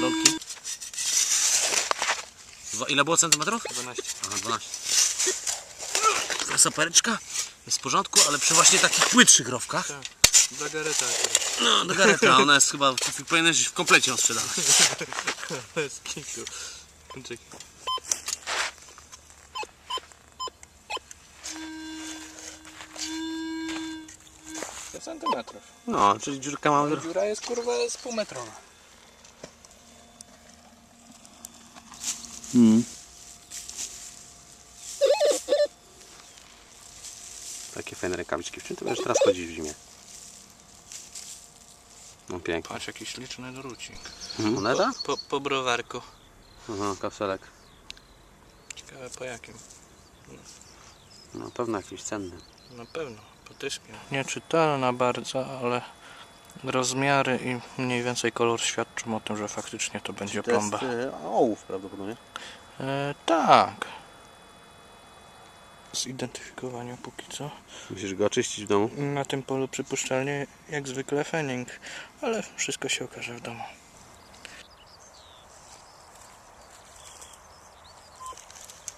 Lolki. Dwa, ile było centymetrów? 12. Aha, 12. Sapereczka jest w porządku, ale przy właśnie takich płytszych rowkach. Tak. Do gareta. No, do gareta. Ona jest chyba, powinieneś w komplecie ją sprzedać. Bez kitu. Centymetrów. No, czyli dziurka mamy... Dziura jest kurwa z półmetrowa. Mm. Takie fajne rękawiczki. W czym ty będziesz teraz chodzić w zimie? No pięknie. Patrz jaki śliczny drucik. Moneta? Po, po browarku. Aha, kapselek. Ciekawe po jakim. No pewno jakiś cenny. Na pewno, po tyszpie. Nieczytelna bardzo, ale rozmiary i mniej więcej kolor świadczą o tym, że faktycznie to będzie plomba. e, ołów prawdopodobnie. E, tak. Zidentyfikowanie póki co. Musisz go oczyścić w domu. Na tym polu przypuszczalnie jak zwykle fening, ale wszystko się okaże w domu.